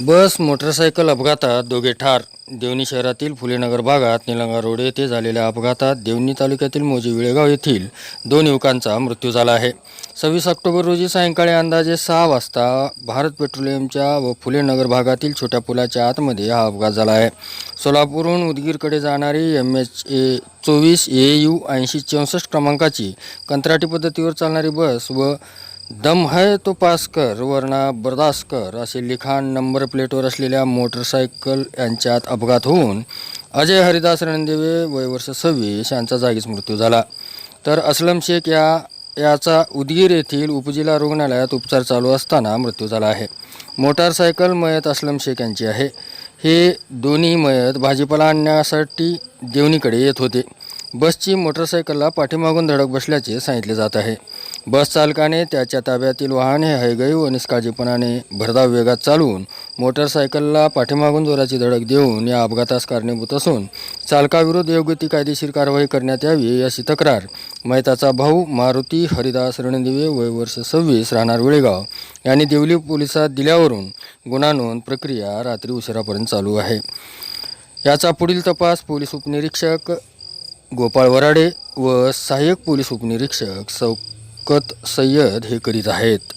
बस motorcycle अपघातात दोघे ठार. देवणी शहरातील फुलेनगर भागात निलंगा रोड येथे झालेल्या अपघातात देवणी तालुक्यातील मोजी विळेगाव येथील दोन युवकांचा मृत्यू झाला आहे. सव्वीस ऑक्टोबर रोजी सायंकाळी अंदाजे सहा वाजता भारत पेट्रोलियमच्या व फुलेनगर भागातील छोट्या पुलाच्या आतमध्ये हा अपघात झाला आहे. सोलापूरहून उदगीरकडे जाणारी एम एच ए चोवीस ए यू ऐंशी चौसष्ट क्रमांकाची कंत्राटी पद्धतीवर चालणारी बस व दम है तो पास कर वरना बर्दाश्त कर असे लिखाण नंबर प्लेटवर असलेल्या मोटरसायकल यांच्यात अपघात होऊन अजय हरिदास रणदेवे वय वर्ष सव्वीस यांचा जागीच मृत्यू झाला. तर असलम शेख या याचा उदगीर येथील उपजिल्हा रुग्णालयात उपचार चालू असताना मृत्यू झाला आहे. मोटारसायकल मयत असलम शेख यांची आहे. हे दोन्ही मयत भाजीपाला आणण्यासाठी देवणीकडे येत होते. बसची मोटरसायकलला पाठीमागून धडक बसल्याचे सांगितले जात आहे. बस चालकाने त्याच्या ताब्यातील वाहन हे हैगई व निष्काळजीपणाने भरधाव वेगात चालवून मोटरसायकलला पाठीमागून जोराची धडक देऊन या अपघातास कारणीभूत असून चालकाविरुद्ध योग्य ती कायदेशीर कारवाई करण्यात यावी अशी तक्रार. मैताचा भाऊ मारुती हरिदास रणदिवे वय वर्ष सव्वीस राहणार वेळेगाव. यांनी देवली पोलिसात दिल्यावरून गुन्हा नोंद प्रक्रिया रात्री उशिरापर्यंत चालू आहे. याचा पुढील तपास पोलीस उपनिरीक्षक गोपाळ वराडे व सहाय्यक पोलीस उपनिरीक्षक सौ शौकत सय्यद हे करीत आहेत.